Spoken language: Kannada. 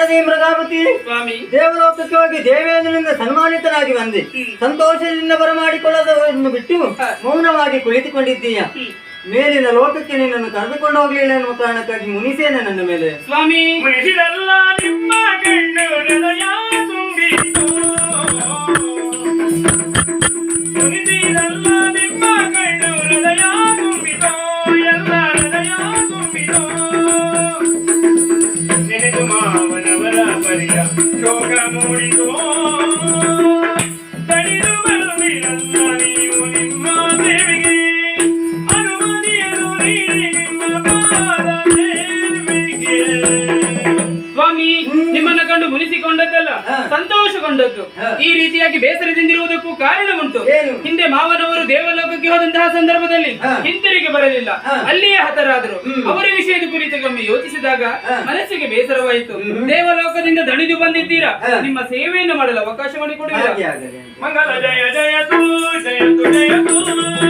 ಮಡದಿ ಮೃಗಾವತಿ ಸ್ವಾಮಿ. ದೇವಲೋಕಕ್ಕೆ ಹೋಗಿ ದೇವೇಂದ್ರನಿಂದ ಸನ್ಮಾನಿತನಾಗಿ ಬಂದೆ. ಸಂತೋಷದಿಂದ ಬರಮಾಡಿಕೊಳ್ಳೋದನ್ನು ಬಿಟ್ಟು ಮೌನವಾಗಿ ಕುಳಿತುಕೊಂಡಿದ್ದೀಯ. ಮೇಲಿನ ಲೋಕಕ್ಕೆ ನಿನ್ನನ್ನು ಕರೆದುಕೊಂಡು ಹೋಗ್ಲಿಲ್ಲ ಎನ್ನುವ ಕಾರಣಕ್ಕಾಗಿ ಮುನಿಸೇನೆ ನನ್ನ ಮೇಲೆ. ಸ್ವಾಮಿ. యోగముడితో తడిదు బలమినంతా ಕಂಡು ಮುನಿಸಿಕೊಂಡದ್ದಲ್ಲ ಸಂತೋಷಗೊಂಡದ್ದು ಈ ರೀತಿಯಾಗಿ ಬೇಸರದಿಂದಿರುವುದಕ್ಕೂ ಕಾರಣ ಉಂಟು ಹಿಂದೆ ಮಾವನವರು ದೇವಲೋಕಕ್ಕೆ ಹೋದಂತಹ ಸಂದರ್ಭದಲ್ಲಿ. ಹಿಂತಿರುಗಿ ಬರಲಿಲ್ಲ. ಅಲ್ಲಿಯೇ ಹತರಾದರು. ಅವರ ವಿಷಯದ ಕುರಿತು ಕುರಿತೊಮ್ಮೆ ಯೋಚಿಸಿದಾಗ ಮನಸ್ಸಿಗೆ ಬೇಸರವಾಯಿತು. ದೇವಲೋಕದಿಂದ ದಣಿದು ಬಂದಿದ್ದೀರಾ? ನಿಮ್ಮ ಸೇವೆಯನ್ನು ಮಾಡಲು ಅವಕಾಶ ಮಾಡಿಕೊಡುವ ಮಾಡಿಕೊಡುವಿರಾ ಮಂಗಲ ಜಯ ಜಯ ಜಯ